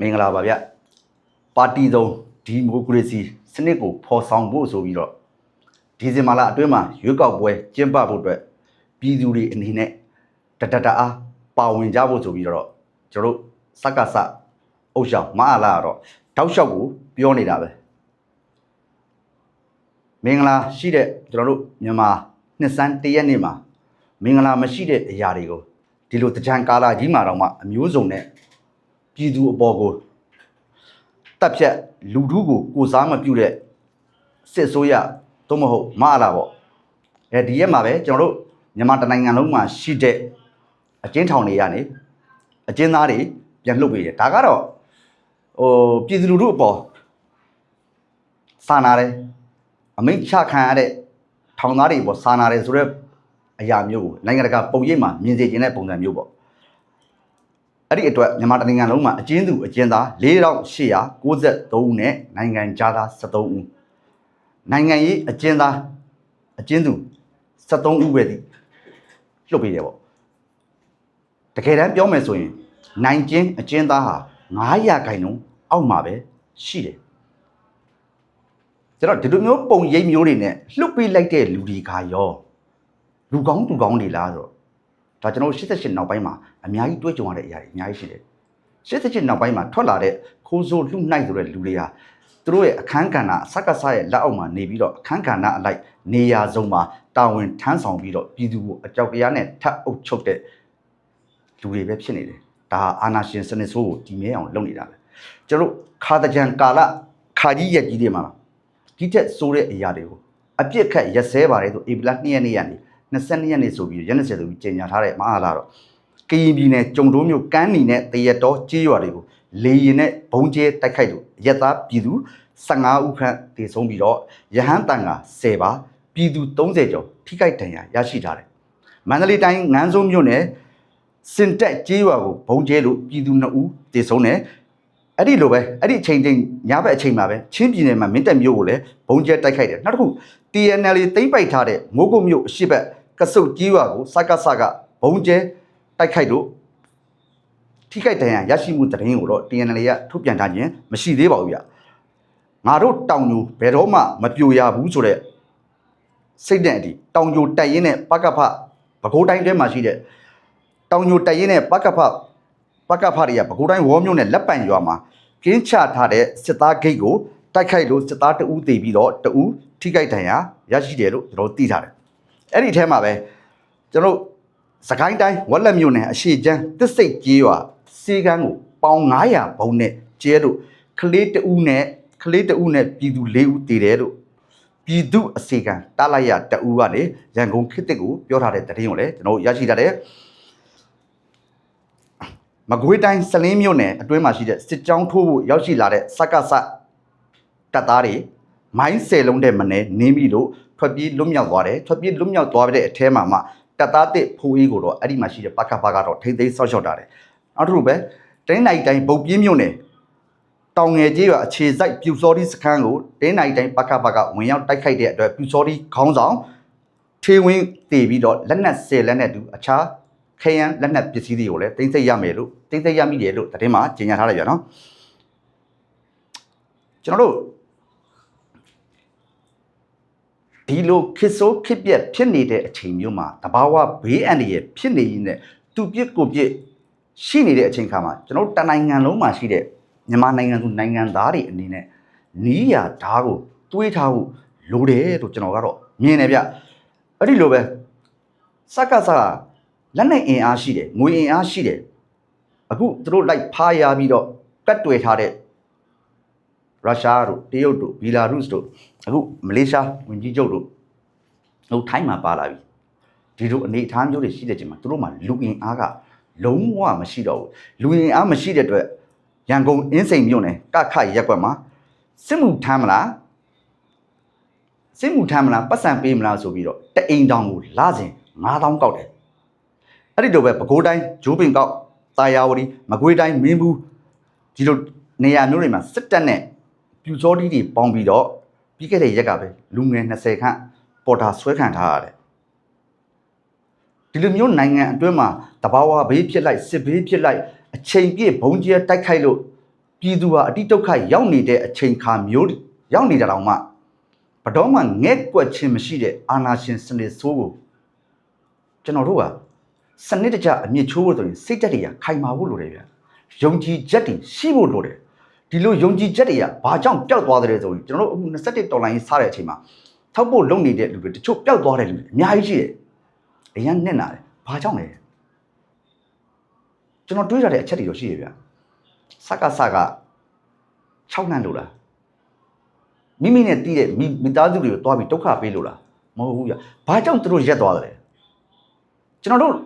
မင်္ဂလာပါဗျပါတီသုံးဒီမိုကရေစီစနစ်ကိုဖော်ဆောင်ဖို့ဆိုပြီးတော့ဒီဇင်ဘာလအတွင်းမှာရွေးကောက်ပွဲကျင်းပဖို့အတွက်ပြည်သူတွေအနေနဲ့တတတအားပါဝင်ကြဖို့ဆိုပြီးတော့ကျွန်တော်တို့စက္ကစအုပ်ဆောင်မအားလာတော့တောက်လျှောက်ကိုပြောနေတာပဲမင်္ဂလာရှိတဲ့ကျွန်တော်တို့မြန်မာနှစ်စန်းတရက်နေ့မှာမင်္ဂလာမရှိတဲ့အရာတွေကိုဒီလိုတကြံကာလာကြီးမှာတော့မှအမျိုးစုံနဲ့ ပြည်သူအပေါ်ကိုတပ်ဖြတ်လူထုကိုကိုစားမပြုတဲ့စစ်ဆိုးရသို့မဟုတ်မအားလာပေါ့အဲဒီရက်မှာပဲကျွန်တော်တို့မြန်မာတိုင်းနိုင်ငံလုံးမှာရှိတဲ့အကျဉ်းထောင်တွေကနေအကျဉ်းသားတွေပြန်လွတ်ပေးတယ်ဒါကတော့ဟိုပြည်သူလူထုအပေါ်စာနာတယ်အမိန့်ချခံရတဲ့ထောင်သားတွေအပေါ်စာနာတယ်ဆိုတော့အရာမျိုးကိုနိုင်ငံတကာပုံရိပ်မှာမြင်စေချင်တဲ့ပုံစံမျိုးပေါ့ အဲ့ဒီအတွက်မြန်မာတိုင်းနိုင်ငံလုံးမှာအကျဉ်းသူအကျဉ်းသား4893ဦးနဲ့နိုင်ငံသားသား73ဦးနိုင်ငံရေးအကျဉ်းသားအကျဉ်းသူ73ဦးပဲဒီလွတ်ပေးတယ်ပေါ့တကယ်တမ်းပြောမယ်ဆိုရင်နိုင်ကျင်းအကျဉ်းသားဟာ900ခိုင်နှုန်းအောက်မှာပဲရှိတယ်ကျွန်တော်ဒီလိုမျိုးပုံရိပ်မျိုးတွေနဲ့လွတ်ပေးလိုက်တဲ့လူတွေကရောလူကောင်းသူကောင်းတွေလားဆိုတော့ ဒါကျွန်တော်တို့88နောက်ပိုင်းမှာအများကြီးတွေ့ကြုံရတဲ့အရာတွေအများကြီးရှိတယ်88နောက်ပိုင်းမှာထွက်လာတဲ့ခိုးဆိုးလူနိုင်ဆိုတဲ့လူတွေဟာသူတို့ရဲ့အခန်းကဏ္ဍစက္ကစရဲ့လက်အောက်မှာနေပြီးတော့အခန်းကဏ္ဍအလိုက်နေရာစုံမှာတာဝန်ထမ်းဆောင်ပြီးတော့ပြည်သူကိုအကြောက်တရားနဲ့ထပ်အုပ်ချုပ်တဲ့လူတွေပဲဖြစ်နေတယ်ဒါဟာအာနာရှင်စနစ်ဆိုးကိုတည်မြဲအောင်လုပ်နေတာပဲကျွန်တော်တို့ခါတကြံကာလခါကြီးရက်ကြီးတွေမှာဒီထက်ဆိုးတဲ့အရာတွေကိုအပြစ်ခတ်ရက်စဲပါတယ်ဆိုဧပြီလ2ရက်နေ့ကနေ 22ရက်နေ့ဆိုပြီးရက်20ဆိုပြီးကြေညာထားတဲ့မဟာလာတော့ကရင်ပြည်နယ်ကြုံတိုးမြို့ကမ်းနီနဲ့တရက်တော်ကြေးရွာတွေကိုလေရင်နဲ့ဘုံကျဲတိုက်ခိုက်လို့ရက်သားပြည်သူ15ဦးခန့်တည်ဆုံးပြီးတော့ရဟန်းတန်က10ပါပြည်သူ30ကျော်ထိခိုက်ဒဏ်ရာရရှိထားတယ်မန္တလေးတိုင်းငန်းစုံမြို့နယ်စင်တက်ကြေးရွာကိုဘုံကျဲလို့ပြည်သူ2ဦးတည်ဆုံးတယ်အဲ့ဒီလိုပဲအဲ့ဒီအချိန်ချင်းညဘက်အချိန်မှာပဲချင်းပြည်နယ်မှာမင်းတပ်မြို့ကိုလည်းဘုံကျဲတိုက်ခိုက်တယ်နောက်တစ်ခု TNL တိမ့်ပိုက်ထားတဲ့မိုးကုတ်မြို့အရှိတ်ဘ က်ကစုတ်ကြီးရွာကိုစကစကဘုံကျဲတိုက်ခိုက်လို့ထိခိုက်ဒဏ်ရာရရှိမှုတရင်ကိုတော့ TNL ကထုတ်ပြန်ထားခြင်းမရှိသေးပါဘူးဗျငါတို့တောင်ညူဘယ်တော့မှမပြိုရဘူးဆိုတဲ့စိတ်တဲ့အထိတောင်ညူတက်ရင်နဲ့ပကဖပဲခူးတိုင်းထဲမှာရှိတဲ့တောင်ညူတက်ရင်နဲ့ပကဖပကဖတွေကပဲခူးတိုင်းဝေါမြို့နဲ့လက်ပံရွာမှာကင်းချထားတဲ့စစ်သားဂိတ်ကိုတိုက်ခိုက်လို့စစ်သားတအူးတည်ပြီးတော့တအူးထိခိုက်ဒဏ်ရာရရှိတယ်လို့ကျွန်တော်သိထားတယ် အဲ့ဒီထဲမှာပဲကျွန်တော်တို့စကိုင်းတိုင်းဝက်လက်မြို့နယ်အရှိချမ်းတစ်စိတ်ကြီးရွာစီကန်းကိုပေါင်900ဘုံနဲ့ကျဲတို့ကလေးတဦးနဲ့ကလေးတဦးနဲ့ပြည်သူ၄ဦးတည်တယ်လို့ပြည်သူအစီကံတားလိုက်ရတဦးကနေရန်ကုန်ခေတ်တစ်ကိုပြောထားတဲ့တရင်ကိုလည်းကျွန်တော်တို့ရရှိထားတယ်မကွေးတိုင်းစလင်းမြို့နယ်အတွင်းမှာရှိတဲ့စစ်ကြောင်းထိုးဖို့ရောက်ရှိလာတဲ့စက္ကစတပ်သားတွေမိုင်းဆယ်လုံးတဲ့မနဲ့နင်းပြီးလို့ ထွက်ပြေးလွတ်မြောက်သွားတယ်ထွက်ပြေးလွတ်မြောက်သွားတဲ့အထဲမှာမှတပ်သားတစ်ဖိုးအေးကိုတော့အဲ့ဒီမှာရှိတဲ့ပကပကတော့ထိမ့်သိမ်းဆောက်ရှောက်တာတယ်နောက်တစ်ခုပဲတင်းနိုင်တိုင်းဗုတ်ပြင်းမြို့နယ်တောင်ငယ်ကြီးကအခြေစိုက်ပြူစောတိစခန်းကိုတင်းနိုင်တိုင်းပကပကဝင်ရောက်တိုက်ခိုက်တဲ့အတွက်ပြူစောတိခေါင်းဆောင်ထေဝင်းတည်ပြီးတော့လက်နက်ဆယ်လက်နက်တူအခြားခရမ်းလက်နက်ပစ္စည်းတွေကိုလည်းတင်သိရမယ်လို့တင်သိရမိတယ်လို့သတင်းမှာကြေညာထားလိုက်ပြန်နော်ကျွန်တော်တို့ ဒီလိုခစ်ဆိုးခစ်ပြက်ဖြစ်နေတဲ့အချိန်မျိုးမှာတဘာဝဘေးအန္တရာယ်ဖြစ်နေရင်လည်းသူပြစ်ကိုပြစ်ရှိနေတဲ့အချိန်ခါမှာကျွန်တော်တို့တနိုင်ငံလုံးမှာရှိတဲ့မြန်မာနိုင်ငံသူနိုင်ငံသားတွေအနေနဲ့နီးရဓာတ်ကိုတွေးထားဖို့လိုတယ်လို့ကျွန်တော်ကတော့မြင်တယ်ဗျအဲ့ဒီလိုပဲစက္ကစလက်နဲ့အင်အားရှိတယ်ငွေအင်အားရှိတယ်အခုသူတို့လိုက်ဖားရပြီးတော့ကတ်တွေ့ထားတဲ့ ရုရှားတို့တရုတ်တို့ဘီလာရုစ်တို့အခုမလေးရှားဝင်ကြီးချုပ်တို့ဟိုထိုင်းမှာပါလာပြီဒီလိုအနေအထားမျိုးတွေရှိတဲ့ချိန်မှာသူတို့မှလူအင်အားကလုံးဝမရှိတော့ဘူးလူအင်အားမရှိတဲ့အတွက်ရန်ကုန်အင်းစိန်မြို့နယ်ကခရက်ကွက်မှာစစ်မှုထမ်းမလားစစ်မှုထမ်းမလားပတ်စံပေးမလားဆိုပြီးတော့တအိမ်တောင်ကိုလာစဉ်9000ကောက်တယ်အဲ့ဒီတော့ပဲပဲခူးတိုင်းဂျိုးပင်ကောက်တာယာဝတီမကွေးတိုင်းမင်းဘူးဒီလိုနေရာမျိုးတွေမှာစစ်တပ်နဲ့ ပြူစောတီးတွေပေါင်းပြီးတော့ပြီးခဲ့တဲ့ရက်ကပဲလူငယ်20ခန့်ပေါ်တာဆွဲခံထားရတယ်ဒီလိုမျိုးနိုင်ငံအတွင်းမှာတဘာဝဘေးဖြစ်လိုက်စစ်ဘေးဖြစ်လိုက်အချိန်ပြည့်ဘုံကျဲတိုက်ခိုက်လို့ပြည်သူဟာအတိဒုက္ခရောက်နေတဲ့အချိန်ခါမျိုးရောက်နေတာတောင်မှဘတော်မှငဲ့ကွက်ခြင်းမရှိတဲ့အာနာရှင်စနစ်ဆိုးကိုကျွန်တော်တို့ကစနစ်တကျအမြင့်ချိုးဖို့ဆိုရင်စိတ်ဓာတ်တွေကခိုင်မာဖို့လိုတယ်ဗျယုံကြည်ချက်တွေရှိဖို့လိုတယ် ဒီလိုယုံကြည်ချက်တွေကဘာကြောင့်ပျောက်သွားတယ်ဆိုရင်ကျွန်တော်တို့အခု21ဒေါ်လာရင်းစားတဲ့အချိန်မှာထောက်ဖို့လုပ်နေတဲ့လူတွေတချို့ပျောက်သွားတဲ့လူတွေအများကြီးရှိတယ်အရင်နဲ့နာတယ်ဘာကြောင့်လဲကျွန်တော်တွေးရတဲ့အချက်တွေတော့ရှိရဗျစကစက6နှံလို့လားမိမိနဲ့တီးတဲ့မိမိသားစုတွေကိုတွားပြီးဒုက္ခပေးလို့လားမဟုတ်ဘူးဗျဘာကြောင့်သူတို့ရက်သွားတယ်လဲကျွန်တော်တို့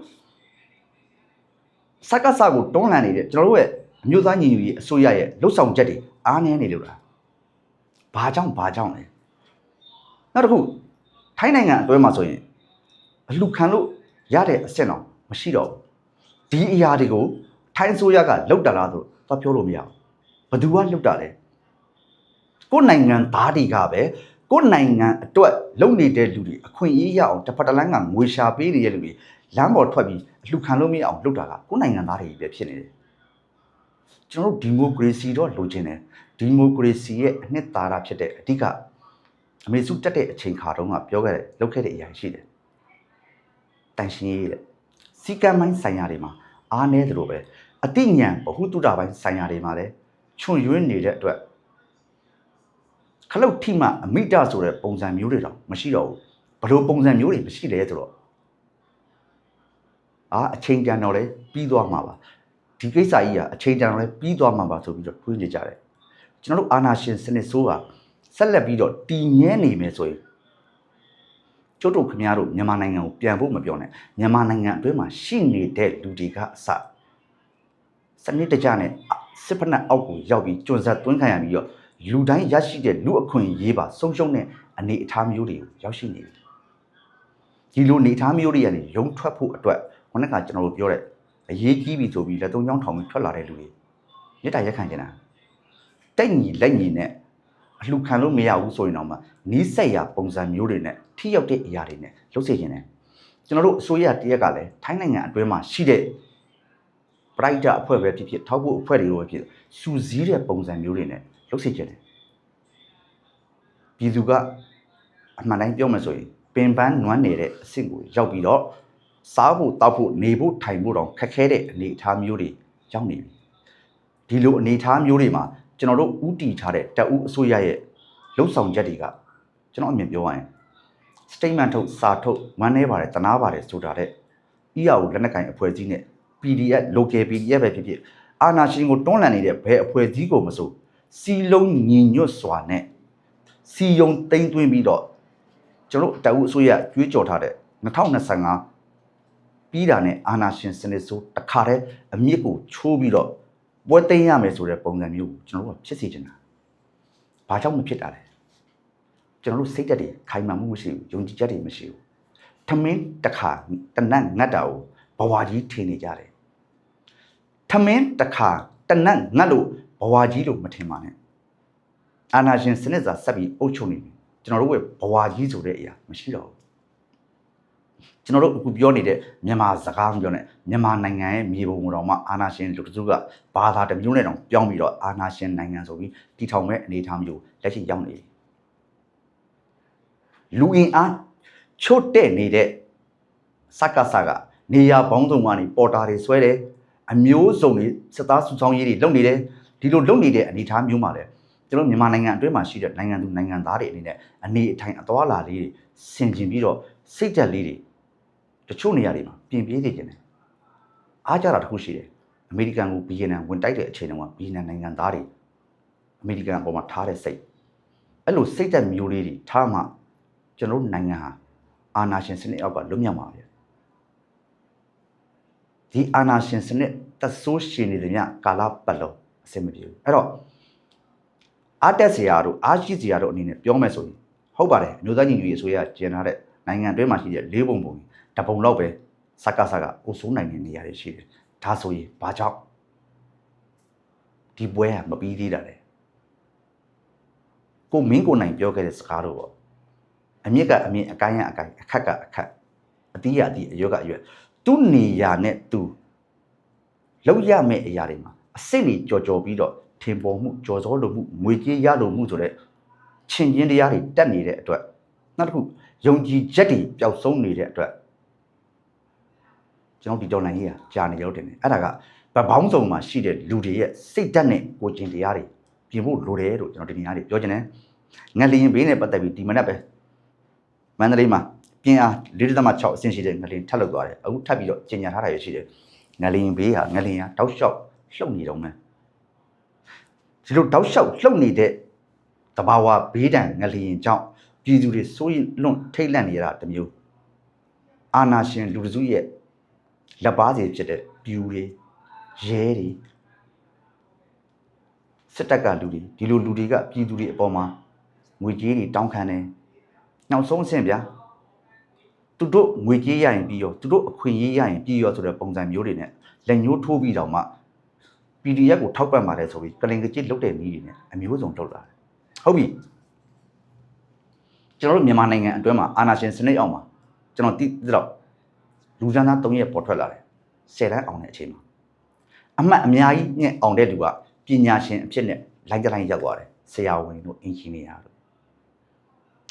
စကစကိုတွန်းလှန်နေတဲ့ကျွန်တော်တို့ရဲ့ အမျိုးသားညီညွတ်ရေးအစိုးရရဲ့လှုပ်ဆောင်ချက်တွေအားနည်းနေလို့လားဘာကြောင့်ဘာကြောင့်လဲနောက်တစ်ခုထိုင်းနိုင်ငံအတွင်းမှာဆိုရင်အလှခံလို့ရတဲ့အဆင့်တော့မရှိတော့ဘူးဒီအရာတွေကိုထိုင်းအစိုးရကလှုပ်တာလားဆိုတော့ပြောလို့မရဘူးဘယ်သူကလှုပ်တာလဲကိုယ်နိုင်ငံသားတွေကပဲကိုယ်နိုင်ငံအတွက်လုပ်နေတဲ့လူတွေအခွင့်အရေးရအောင်တစ်ဖက်တစ်လမ်းကငွေရှာပေးနေတဲ့လူတွေလမ်းပေါ်ထွက်ပြီးအလှခံလို့မရအောင်လုပ်တာကကိုယ်နိုင်ငံသားတွေပဲဖြစ်နေတယ် ကျွန်တော်တို့ဒီမိုကရေစီတော့လိုချင်တယ်ဒီမိုကရေစီရဲ့အနှစ်သာရဖြစ်တဲ့အဓိကအမေစုတက်တဲ့အချိန်ခါတုန်းကပြောခဲ့တဲ့လုပ်ခဲ့တဲ့အရာရှိတယ်တန်ရှင်းရေးတဲ့စီကံမိုင်းဆိုင်ရာတွေမှာအားနည်းတယ်လို့ပဲအတိညာဏ်ဘဟုတုတပိုင်းဆိုင်ရာတွေမှာလည်းချွန်ရွင်းနေတဲ့အတွက်ခလုတ်ထိမှအမိတဆိုတဲ့ပုံစံမျိုးတွေတော့မရှိတော့ဘူးဘလို့ပုံစံမျိုးတွေမရှိလဲဆိုတော့အာအချိန်တန်တော့လဲပြီးသွားမှာပါ ဒီကိစ္စကြီးကအချိန်တန်တော့လဲပြီးသွားမှာပါဆိုပြီးတော့တွေးနေကြတယ်ကျွန်တော်တို့အာနာရှင်စနစ်ဆိုးကဆက်လက်ပြီးတော့တည်မြဲနေမယ်ဆိုရင်ကျုပ်တို့ခင်ဗျားတို့မြန်မာနိုင်ငံကိုပြန်ဖို့မပြောနဲ့မြန်မာနိုင်ငံအတွင်းမှာရှိနေတဲ့လူတွေကအစစနစ်တကျနဲ့စစ်ဖက်နှက်အောက်ကိုရောက်ပြီးကျွန်းဆက်သွင်းခံရပြီးတော့လူတိုင်းရရှိတဲ့လူအခွင့်အရေးပါဆုံးရှုံးတဲ့အနေအထားမျိုးတွေကိုရောက်ရှိနေပြီဒီလိုအနေအထားမျိုးတွေကနေရုံထွက်ဖို့အတွက်ခုနကကျွန်တော်တို့ပြောတဲ့ အရေးကြီးပြီဆိုပြီးလက်သုံးချောင်းထောင်ပြီးထွက်လာတဲ့လူတွေမြစ်တာရက်ခံကြတာတက်ညီလက်ညီနဲ့အလှခံလို့မရဘူးဆိုရင်တော့မှနီးစက်ရပုံစံမျိုးတွေနဲ့ထိရောက်တဲ့အရာတွေနဲ့လုပ်စေခြင်းတယ်ကျွန်တော်တို့အစိုးရတရက်ကလည်းထိုင်းနိုင်ငံအတွင်းမှာရှိတဲ့ bright အဖွဲ့ပဲဖြစ်ဖြစ်ထောက်ဖို့အဖွဲ့တွေပဲဖြစ်စူစည်းတဲ့ပုံစံမျိုးတွေနဲ့လုပ်စေချင်တယ်ပြည်သူကအမှန်တိုင်းပြောမှဆိုရင်ပင်ပန်းနွမ်းနေတဲ့အဆင့်ကိုရောက်ပြီးတော့ စားဖို့တောက်ဖို့နေဖို့ထိုင်ဖို့တော့ခက်ခဲတဲ့အနေအထားမျိုးတွေရောက်နေပြီဒီလိုအနေအထားမျိုးတွေမှာကျွန်တော်တို့ဥတီထားတဲ့တက်ဦးအစိုးရရဲ့လှုပ်ဆောင်ချက်တွေကကျွန်တော်အမြင်ပြောရရင် statement ထုတ်စာထုတ်ဝမ်းနေပါတယ်တနာပါတယ်ဆိုတာတဲ့ EAO လက်နက်ကင်အဖွဲ့အစည်းနဲ့ PDF local PDF ပဲဖြစ်ဖြစ်အာနာရှင်ကိုတွန်းလှန်နေတဲ့ဘယ်အဖွဲ့အစည်းကိုမဆိုစီလုံးညီညွတ်စွာနဲ့စီယုံတိမ့်သွင်းပြီးတော့ကျွန်တော်တို့တအုပ်အစိုးရကြွေးကြော်ထားတဲ့2025 ပြီးတာနဲ့အာနာရှင်စနစ်ဆိုတခါတည်းအမြင့်ကိုချိုးပြီးတော့ပွဲသိမ်းရမယ်ဆိုတဲ့ပုံစံမျိုးကိုကျွန်တော်တို့ကဖြစ်စေချင်တာ။ဘာကြောင့်မဖြစ်တာလဲ။ကျွန်တော်တို့စိတ်ဓာတ်တွေခိုင်မာမှုမရှိဘူးယုံကြည်ချက်တွေမရှိဘူး။ထမင်းတစ်ခါတနတ်ငတ်တာကိုဘဝကြီးထင်နေကြတယ်။ထမင်းတစ်ခါတနတ်ငတ်လို့ဘဝကြီးလို့မထင်ပါနဲ့။အာနာရှင်စနစ်စာဆက်ပြီးအုပ်ချုပ်နေပြီ။ကျွန်တော်တို့ရဲ့ဘဝကြီးဆိုတဲ့အရာမရှိတော့ဘူး။ ကျွန်တော်တို့အခုပြောနေတဲ့မြန်မာစကားပြောနေမြန်မာနိုင်ငံရဲ့မြေပုံတော်မှာအာနာရှင်လူတစုကဘာသာတစ်မျိုးနဲ့တောင်ပြောင်းပြီးတော့အာနာရှင်နိုင်ငံဆိုပြီးတည်ထောင်မဲ့အနေအထားမျိုးလက်ရှိရောက်နေပြီလူအင်အားချွတ်တဲ့နေတဲ့စက္ကစကနေရာပေါင်းစုံကနေပေါ်တာတွေဆွဲတယ်အမျိုးစုံတွေစစ်သားစုဆောင်ရေးတွေလုပ်နေတယ်ဒီလိုလုပ်နေတဲ့အနေအထားမျိုးမှာလည်းကျွန်တော်မြန်မာနိုင်ငံအတွင်းမှာရှိတဲ့နိုင်ငံသူနိုင်ငံသားတွေအနေနဲ့အနေအထိုင်အသွားလာလေးတွေဆင်ကျင်ပြီးတော့စိတ်သက်လေးတွေ တချို့နေရာတွေမှာပြင်ပြေးနေကြတယ်အားကြတာတစ်ခုရှိတယ်အမေရိကန်ကိုဘီယန်နန်ဝင်တိုက်တဲ့အချိန်တုန်းကဘီယန်နန်နိုင်ငံသားတွေအမေရိကန်အပေါ်မှာထားတဲ့စိတ်အဲ့လိုစိတ်သက်မျိုးလေးတွေထားမှကျွန်တော်တို့နိုင်ငံဟာအာဏာရှင်စနစ်အောက်ကလွတ်မြောက်မှာပဲဒီအာဏာရှင်စနစ်တဆိုးရှင်နေတဲ့ညကာလပတ်လုံးအဆင်မပြေဘူးအဲ့တော့အားတက်စရာတို့အားရှိစရာတို့အနေနဲ့ပြောမယ်ဆိုရင်ဟုတ်ပါတယ်အမျိုးသားညီညွတ်ရေးအစိုးရကျင်းထားတဲ့နိုင်ငံတွင်းမှာရှိတဲ့လေးပုံပုံ တပုံလောက်ပဲစကားစကားကိုစိုးနိုင်တဲ့နေရာတွေရှိတယ်ဒါဆိုရင်ဘာကြောင့်ဒီပွဲကမပြီးသေးတာလေကိုမင်းကိုနိုင်ပြောခဲ့တဲ့စကားတော့ပေါ့အမြင့်ကအမြင့်အကိုင်းကအကိုင်းအခက်ကအခက်အတီးရအတီးအရွက်ကအရွက်သူ့နေရာနဲ့သူလောက်ရမယ့်အရာတွေမှာအစစ်တွေကြော်ကြော်ပြီးတော့ထင်ပေါ်မှုကြော်စောလိုမှုငွေကြေးရလိုမှုဆိုတဲ့ချင်းချင်းတရားတွေတက်နေတဲ့အတွက်နောက်တစ်ခုယုံကြည်ချက်တွေပျောက်ဆုံးနေတဲ့အတွက် ကျွန်တော်ဒီတော်လိုင်းကြီးကကြာနေရောက်တယ်နေအဲ့ဒါကဗဘောင်းဆောင်မှာရှိတဲ့လူတွေရဲ့စိတ်ဓာတ်နဲ့ကိုယ်ကျင်တရားတွေပြင်ဖို့လိုတယ်လို့ကျွန်တော်ဒီနေရာတွေပြောချင်တယ်ငလျင်ဘေးနဲ့ပတ်သက်ပြီးဒီမနက်ပဲမန္တလေးမှာပြင်းအား4.6အဆင့်ရှိတဲ့ငလျင်ထပ်လောက်သွားတယ်အခုထပ်ပြီးတော့ကျင်ညာထားတာရရှိတယ်ငလျင်ဘေးဟာငလျင်ဟာတောက်လျှောက်လှုပ်နေတော့မယ်ဒီလိုတောက်လျှောက်လှုပ်နေတဲ့တဘာဝဘေးဒဏ်ငလျင်ကြောင့်ပြည်သူတွေစိုးရိမ်လွန်ထိတ်လန့်နေရတာတစ်မျိုးအာနာရှင်လူတစုရဲ့ လက်ပါစီဖြစ်တဲ့ပြူတွေရဲတွေစစ်တပ်ကလူတွေဒီလိုလူတွေကပြည်သူတွေအပေါ်မှာငွေကြေးတွေတောင်းခံတယ်နောက်ဆုံးအဆင့်ဗျာသူတို့ငွေကြေးရရင်ပြီးရောသူတို့အခွင့်အရေးရရင်ပြီးရောဆိုတဲ့ပုံစံမျိုးတွေနဲ့လက်ညှိုးထိုးပြီးတော့မှ PDF ကိုထောက်ပံ့ပါတယ်ဆိုပြီးကလင်ကကြစ်လုတ်တဲ့နည်းတွေနဲ့အမျိုးစုံထုတ်လာတယ်ဟုတ်ပြီကျွန်တော်တို့မြန်မာနိုင်ငံအတွင်းမှာအာဏာရှင်စနစ်အောင်မှာကျွန်တော်သိသိတော့ လူစမ်းသား၃ရက်ပေါ်ထွက်လာတယ်၁၀တန်းအောင်တဲ့အချိန်မှာအမှတ်အများကြီးနဲ့အောင်တဲ့လူကပညာရှင်အဖြစ်နဲ့လိုက်တိုင်းရောက်သွားတယ်ဆရာဝန်တို့အင်ဂျင်နီယာတို့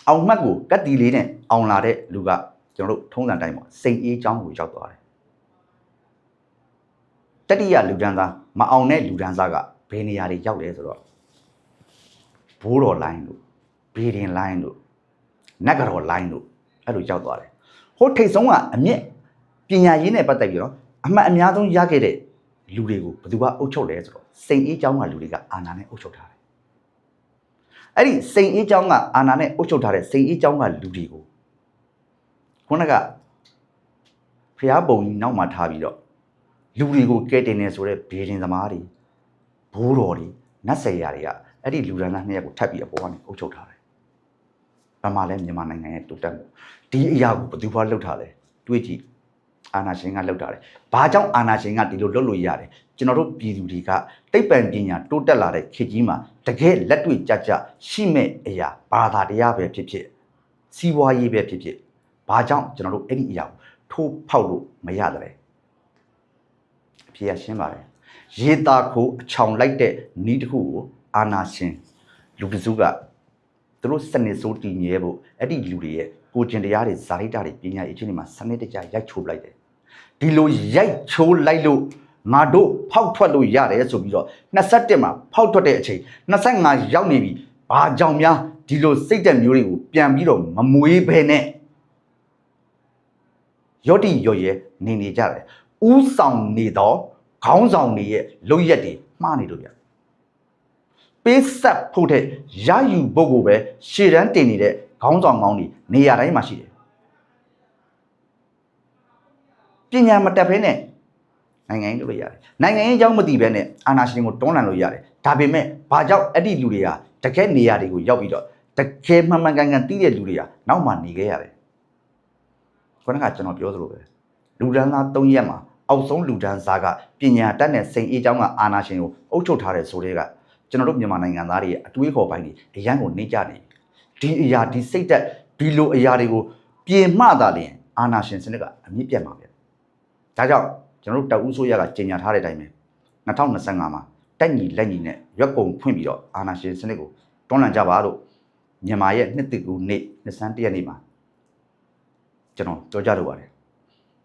အောင်မှတ်ကိုကတ်တီလေးနဲ့အောင်လာတဲ့လူကကျွန်တော်တို့ထုံးစံတိုင်းပေါ့စိန်အေးချောင်းကိုရောက်သွားတယ်တတိယလူဒန်းသားမအောင်တဲ့လူဒန်းသားကဘယ်နေရာတွေရောက်လဲဆိုတော့ဘိုးတော်လိုင်းတို့ဘေဒင်လိုင်းတို့နတ်ကတော်လိုင်းတို့အဲ့လိုရောက်သွားတယ်ဟိုထိတ်ဆုံးကအမြင့် ပညာရေးနဲ့ပတ်သက်ပြီးတော့အမှတ်အများဆုံးရခဲ့တဲ့လူတွေကိုဘယ်သူကအုပ်ချုပ်လဲဆိုတော့စိန်အေးချောင်းကလူတွေကအာဏာနဲ့အုပ်ချုပ်ထားတယ်အဲ့ဒီစိန်အေးချောင်းကအာဏာနဲ့အုပ်ချုပ်ထားတဲ့စိန်အေးချောင်းကလူတွေကိုခုနကဖျားပုံကြီးနောက်မှာထားပြီးတော့လူတွေကိုကဲတင်နေဆိုတဲ့ဘေးရင်သမားတွေဘိုးတော်တွေနတ်ဆယ်ရာတွေကအဲ့ဒီလူရန်သားနှစ်ယောက်ကိုထပ်ပြီးအပေါ်ကနေအုပ်ချုပ်ထားတယ်။ဘာမှလဲမြန်မာနိုင်ငံရဲ့တိုးတက်မှုဒီအရာကိုဘယ်သူမှလှုပ်ထားလဲတွေးကြည့် အာနာရှင်ကလှုပ်ထားတယ်။ဘာကြောင့်အာနာရှင်ကဒီလိုလှုပ်လို့ရတယ်ကျွန်တော်တို့ပြည်သူတွေကတိတ်ပံပညာတိုးတက်လာတဲ့ခေတ်ကြီးမှာတကယ်လက်တွေ့ကြကြရှိမဲ့အရာဘာသာတရားပဲဖြစ်ဖြစ်စီးပွားရေးပဲဖြစ်ဖြစ်ဘာကြောင့်ကျွန်တော်တို့အဲ့ဒီအရာကိုထိုးဖောက်လို့မရတယ်လဲအဖြေကရှင်းပါတယ်ရေတာခိုးအချောင်လိုက်တဲ့နီးတစ်ခုကိုအာနာရှင်လူတစုကသူတို့စနစ်စိုးတည်မြဲဖို့အဲ့ဒီလူတွေရဲ့ကိုကျင်တရားတွေဇာတိတာတွေပညာရေးချင်းတွေမှာစနစ်တကျရိုက်ချိုးလိုက်တယ် ဒီလိုရိုက်ချိုးလိုက်လို့ငါတို့ဖောက်ထွက်လို့ရတယ်ဆိုပြီးတော့21မှာဖောက်ထွက်တဲ့အချိန်25ရောက်နေပြီဘာကြောင့်များဒီလိုစိတ်သက်မျိုးတွေကိုပြန်ပြီးတော့မမွေးဘဲနဲ့ရော့တိရော့ရဲနေနေကြတယ်ဥဆောင်နေတော့ခေါင်းဆောင်တွေရဲ့လုံရက်တွေမှားနေလို့ဗျပေးဆက်ဖို့တဲ့ရယူဖို့ကိုပဲရှေ့တန်းတင်နေတဲ့ခေါင်းဆောင်ကောင်းတွေနေရာတိုင်းမှာရှိတယ် ပညာမတက်ဖဲနဲ့နိုင်ငံရေးလုပ်လို့ရတယ်နိုင်ငံရေးအကြောင်းမသိဘဲနဲ့အာဏာရှင်ကိုတွန်းလှန်လို့ရတယ်ဒါပေမဲ့ဘာကြောင့်အဲ့ဒီလူတွေကတကယ်နေရာတွေကိုရောက်ပြီးတော့တကယ်မှန်မှန်ကန်ကန်သိတဲ့လူတွေကနောက်မှနေခဲ့ရတယ် ခုနကကျွန်တော်ပြောသလိုပဲလူဒန်းသား၃ရက်မှာအောက်ဆုံးလူဒန်းစားကပညာတတ်တဲ့စိန်အေးเจ้าကအာနာရှင်ကိုအုပ်ချုပ်ထားတဲ့ဆိုတဲ့ကကျွန်တော်တို့မြန်မာနိုင်ငံသားတွေရဲ့အတွေးခေါ်ပိုင်းတွေအရန်ကိုနှိမ့်ကြနေပြီဒီအရာဒီစိတ်သက်ဒီလိုအရာတွေကိုပြင်မှတာလျင်အာနာရှင်စနစ်ကအမြင့်ပြတ်မှာပဲ ဒါကြောင့်ကျွန်တော်တို့တပ်ဦးဆိုရကကြေညာထားတဲ့အတိုင်းပဲ2025မှာတက်ညီလက်ညီနဲ့ရွက်ကုံဖွင့်ပြီးတော့အာနာရှင်စနစ်ကိုတွန်းလှန်ကြပါလို့မြန်မာရဲ့နှစ်တကူနေ့နှစ်ဆန်းတရက်နေ့မှာကျွန်တော်ပြောကြလိုပါတယ်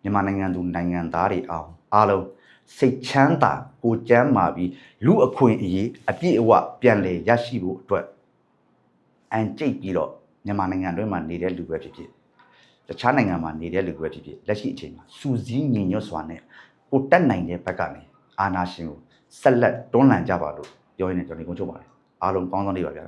မြန်မာနိုင်ငံသူနိုင်ငံသားတွေအောင်အားလုံးစိတ်ချမ်းသာကိုကျမ်းမာပြီးလူအခွင့်အရေးအပြည့်အဝပြန်လည်ရရှိဖို့အတွက်အန်ကျိတ်ပြီးတော့မြန်မာနိုင်ငံတွင်းမှာနေတဲ့လူပဲဖြစ်ဖြစ် တခြားနိုင်ငံမှာနေတဲ့လူပဲဖြစ်ဖြစ်လက်ရှိအချိန်မှာစူးစီးညီညွတ်စွာနဲ့ကိုတက်နိုင်တဲ့ဘက်ကနေအာနာရှင်ကိုဆက်လက်တွန်းလှန်ကြပါလို့ပြောရင်းနဲ့ကျွန်တော်ဒီကုန်းချုပ်ပါတယ်အားလုံးကောင်းသောနေ့ပါဗျာ